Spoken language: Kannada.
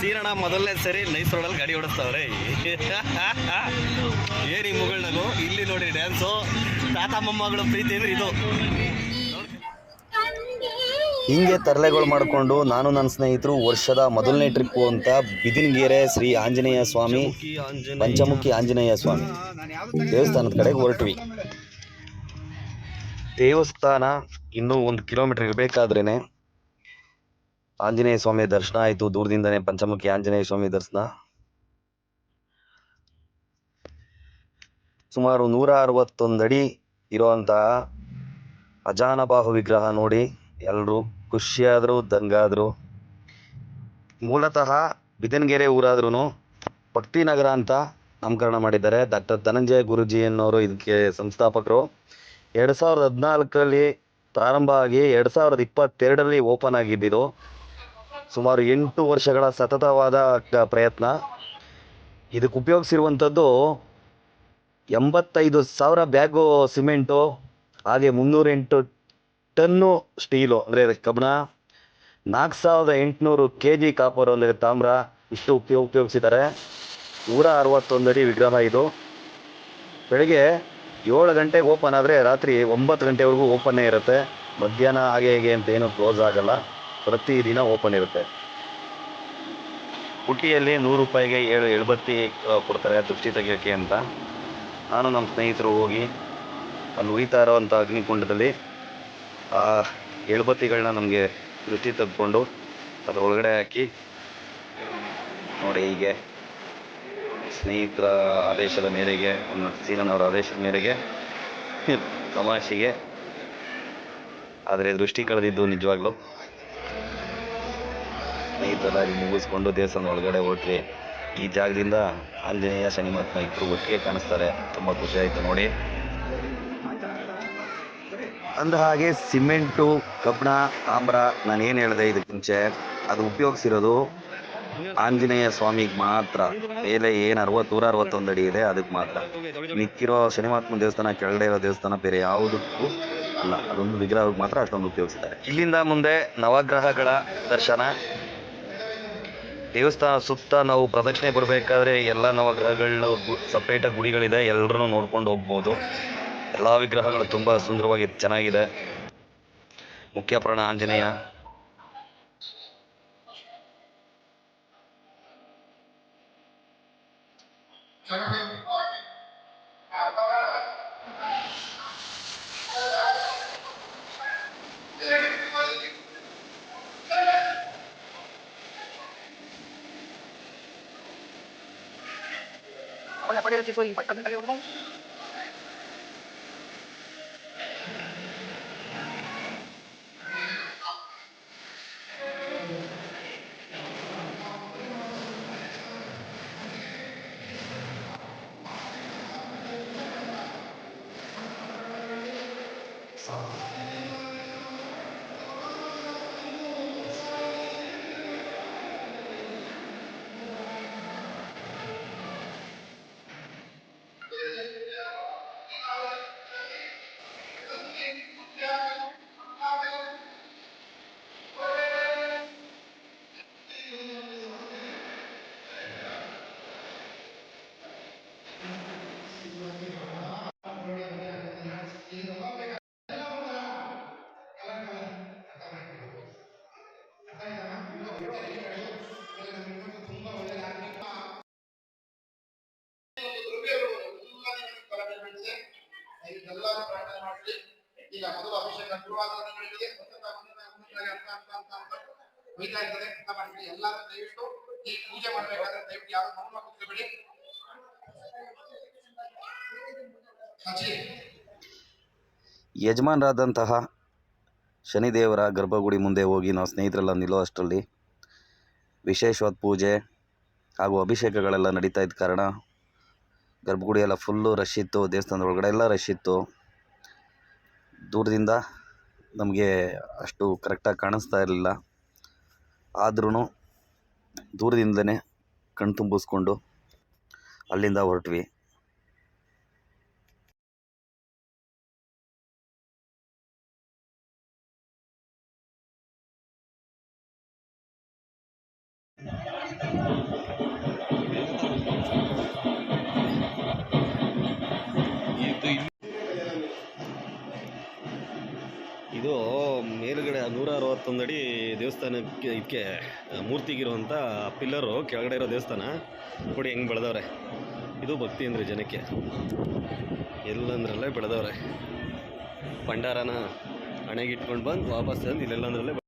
ಸೀರಣ ಮೊದಲನೇ ಸರಿ ನೈಸ್ ರೋಡಲ್ಲಿ ಗಾಡಿ ಓಡಿಸ್ತಾವ್ರೆ. ಏನಿ ಮುಗಳನಗು ಇಲ್ಲಿ ನೋಡಿ ಡ್ಯಾನ್ಸು ತಾತ, ಮೊಮ್ಮಗಳು, ಪ್ರೀತಿ ಅಂದ್ರೆ ಇದು. ಹಿಂಗೆ ತರಲೆಗಳು ಮಾಡಿಕೊಂಡು ನಾನು ನನ್ನ ಸ್ನೇಹಿತರು ವರ್ಷದ ಮೊದಲನೇ ಟ್ರಿಪ್ಪು ಅಂತ ಬಿದಿನಗೆರೆ ಶ್ರೀ ಆಂಜನೇಯ ಸ್ವಾಮಿ, ಪಂಚಮುಖಿ ಆಂಜನೇಯ ಸ್ವಾಮಿ ದೇವಸ್ಥಾನದ ಕಡೆಗೆ ಹೊರಟ್ವಿ. ದೇವಸ್ಥಾನ ಇನ್ನೂ ಒಂದು ಕಿಲೋಮೀಟರ್ ಇರಬೇಕಾದ್ರೇನೆ ಆಂಜನೇಯ ಸ್ವಾಮಿ ದರ್ಶನ ಆಯಿತು. ದೂರದಿಂದನೇ ಪಂಚಮುಖಿ ಆಂಜನೇಯ ಸ್ವಾಮಿ ದರ್ಶನ. ಸುಮಾರು ನೂರ ಅರವತ್ತೊಂದು ಅಡಿ ಇರುವಂತಹ ಅಜಾನಬಾಹು ವಿಗ್ರಹ ನೋಡಿ. ಎಲ್ಲರೂ ಖುಷಿಯಾದರು, ದಂಗಾದರು. ಮೂಲತಃ ಬಿದನಗೆರೆ ಊರಾದ್ರೂ ಭಕ್ತಿನಗರ ಅಂತ ನಾಮಕರಣ ಮಾಡಿದ್ದಾರೆ. ಡಾಕ್ಟರ್ ಧನಂಜಯ ಗುರುಜಿ ಅನ್ನೋರು ಇದಕ್ಕೆ ಸಂಸ್ಥಾಪಕರು. ಎರಡು ಸಾವಿರದ ಹದಿನಾಲ್ಕರಲ್ಲಿ ಪ್ರಾರಂಭ ಆಗಿ ಎರಡು ಸಾವಿರದ ಇಪ್ಪತ್ತೆರಡರಲ್ಲಿ ಓಪನ್ ಆಗಿದ್ದಿದ್ದು ಸುಮಾರು ಎಂಟು ವರ್ಷಗಳ ಸತತವಾದ ಪ್ರಯತ್ನ. ಇದಕ್ಕೆ ಉಪಯೋಗಿಸಿರುವಂಥದ್ದು ಎಂಬತ್ತೈದು ಸಾವಿರ ಬ್ಯಾಗು ಸಿಮೆಂಟು, ಹಾಗೆ ಮುನ್ನೂರೆಂಟು ಟನ್ನು ಸ್ಟೀಲು, ಅಂದರೆ ಕಬ್ಬಣ. ನಾಲ್ಕು ಸಾವಿರದ ಎಂಟುನೂರು ಕೆ ಜಿ ಕಾಪರು ಅಂದರೆ ತಾಮ್ರ, ಇಷ್ಟು ಉಪಯೋಗ ಉಪಯೋಗಿಸಿದ್ದಾರೆ. ನೂರ ಅರವತ್ತೊಂದು ಅಡಿ ವಿಗ್ರಹ ಇದು. ಬೆಳಗ್ಗೆ ಏಳು ಗಂಟೆಗೆ ಓಪನ್ ಆದರೆ ರಾತ್ರಿ ಒಂಬತ್ತು ಗಂಟೆವರೆಗೂ ಓಪನ್ನೇ ಇರುತ್ತೆ. ಮಧ್ಯಾಹ್ನ ಹಾಗೆ ಹೀಗೆ ಅಂತ ಏನು ಕ್ಲೋಸ್ ಆಗಲ್ಲ. ಪ್ರತಿದಿನ ಓಪನ್ ಇರುತ್ತೆ. ಪುಟ್ಟಿಯಲ್ಲಿ ನೂರು ರೂಪಾಯಿಗೆ ಏಳು ಎಳ್ಬತ್ತಿ ಕೊಡ್ತಾರೆ, ದೃಷ್ಟಿ ತೆಗಿಯೋಕ್ಕೆ ಅಂತ. ನಾನು ನಮ್ಮ ಸ್ನೇಹಿತರು ಹೋಗಿ ಅಲ್ಲಿ ಉರಿತಾ ಇರೋವಂಥ ಅಗ್ನಿಕುಂಡದಲ್ಲಿ, ಆ, ಎಳ್ಬತ್ತಿಗಳನ್ನ ನಮಗೆ ದೃಷ್ಟಿ ತೆಗೆದುಕೊಂಡು ಅದರ ಒಳಗಡೆ ಹಾಕಿ, ನೋಡಿ ಹೀಗೆ ಸ್ನೇಹಿತರ ಆದೇಶದ ಮೇರೆಗೆ ಒಂದು ಸೀನನವರ ಆದೇಶದ ಮೇರೆಗೆ ತಮಾಷೆಗೆ. ಆದರೆ ದೃಷ್ಟಿ ಕಳೆದಿದ್ದು ನಿಜವಾಗ್ಲೂ. ಸ್ನೇಹಿತರಾಗಿ ಮುಗಿಸ್ಕೊಂಡು ದೇವಸ್ಥಾನ ಒಳಗಡೆ ಹೊರಟ್ವಿ. ಈ ಜಾಗದಿಂದ ಆಂಜನೇಯ ಶನಿ ಮಹಾತ್ಮ ಇಬ್ಬರು ಒಟ್ಟಿಗೆ ಕಾಣಿಸ್ತಾರೆ. ತುಂಬ ಖುಷಿ ಆಯಿತು ನೋಡಿ. ಅಂದ ಹಾಗೆ ಸಿಮೆಂಟು, ಕಬ್ಬಣ, ತಾಮ್ರ, ನಾನು ಏನು ಹೇಳಿದೆ ಇದಕ್ಕೆ ಮುಂಚೆ, ಅದು ಉಪಯೋಗಿಸಿರೋದು ಆಂಜನೇಯ ಸ್ವಾಮಿಗೆ ಮಾತ್ರ. ಮೇಲೆ ಏನು ಅರವತ್ತು, ನೂರ ಅರವತ್ತೊಂದು ಅಡಿ ಇದೆ, ಅದಕ್ಕೆ ಮಾತ್ರ. ಮಿಕ್ಕಿರೋ ಶನಿಮಾತ್ಮ ದೇವಸ್ಥಾನ, ಕೆಳಗಡೆ ಇರೋ ದೇವಸ್ಥಾನ ಬೇರೆ ಯಾವುದಕ್ಕೂ ಅಲ್ಲ. ಅದೊಂದು ವಿಗ್ರಹಕ್ಕೆ ಮಾತ್ರ ಅಷ್ಟೊಂದು ಉಪಯೋಗಿಸಿದ್ದಾರೆ. ಇಲ್ಲಿಂದ ಮುಂದೆ ನವಗ್ರಹಗಳ ದರ್ಶನ. ದೇವಸ್ಥಾನ ಸುತ್ತ ನಾವು ಪ್ರದಕ್ಷಿಣೆ ಬರಬೇಕಾದ್ರೆ ಎಲ್ಲ ನವಗ್ರಹಗಳ ಸಪ್ರೇಟಾಗಿ ಗುಡಿಗಳಿದೆ ಎಲ್ಲರೂ ನೋಡ್ಕೊಂಡು ಹೋಗ್ಬೋದು. ಎಲ್ಲ ವಿಗ್ರಹಗಳು ತುಂಬ ಸುಂದರವಾಗಿ ಚೆನ್ನಾಗಿದೆ. ಮುಖ್ಯ ಪ್ರಾಣ Anjaneya. Pag napalit si Soy, pagkabit tayo mo. ಎಲ್ಲರೂ ಪ್ರಾರ್ಥನೆ ಮಾಡಿ ಈಗ ಮೊದಲು ಅಭಿಷೇಕ ಶುರುವಾದಗಳಿಗೆ ಅಂತ ಅಂತ ಅಂತ ಅಂತ ಹೋಯ್ತಾ ಇರ್ತದೆ ಅಂತ ಎಲ್ಲರೂ ದಯವಿಟ್ಟು ಈ ಪೂಜೆ ಮಾಡ್ಬೇಕಾದ್ರೆ ದಯವಿಟ್ಟು ಯಾರು ಮೌನ ಕೂತ್ಕೊಬೇಡಿ ಯಜಮಾನರಾದಂತಹ ಶನಿದೇವರ ಗರ್ಭಗುಡಿ ಮುಂದೆ ಹೋಗಿ ನಾವು ಸ್ನೇಹಿತರೆಲ್ಲ ನಿಲ್ಲೋ ಅಷ್ಟರಲ್ಲಿ ವಿಶೇಷವಾದ ಪೂಜೆ ಹಾಗೂ ಅಭಿಷೇಕಗಳೆಲ್ಲ ನಡೀತಾ ಇದ್ದ ಕಾರಣ ಗರ್ಭಗುಡಿ ಎಲ್ಲ ಫುಲ್ಲು ರಶ್ ಇತ್ತು, ದೇವಸ್ಥಾನದ ಒಳಗಡೆ ಎಲ್ಲ ರಶ್ ಇತ್ತು. ದೂರದಿಂದ ನಮಗೆ ಅಷ್ಟು ಕರೆಕ್ಟಾಗಿ ಕಾಣಿಸ್ತಾ ಇರಲಿಲ್ಲ. ಆದ್ರೂ ದೂರದಿಂದಲೇ ಕಣ್ತುಂಬಿಸ್ಕೊಂಡು ಅಲ್ಲಿಂದ ಹೊರಟ್ವಿ. ಅಡಿ ದೇವಸ್ಥಾನಕ್ಕೆ ಇದಕ್ಕೆ ಮೂರ್ತಿಗಿರುವಂಥ ಪಿಲ್ಲರು ಕೆಳಗಡೆ ಇರೋ ದೇವಸ್ಥಾನ. ನೋಡಿ ಹೆಂಗೆ ಬೆಳೆದವ್ರೆ. ಇದು ಭಕ್ತಿ ಅಂದರೆ ಜನಕ್ಕೆ. ಎಲ್ಲಂದ್ರಲ್ಲೇ ಬೆಳೆದವ್ರೆ. ಭಂಡಾರನ ಹಣೆಗಿಟ್ಕೊಂಡು ಬಂದು ವಾಪಸ್ ತಂದು ಇಲ್ಲೆಲ್ಲಂದ್ರಲ್ಲೇ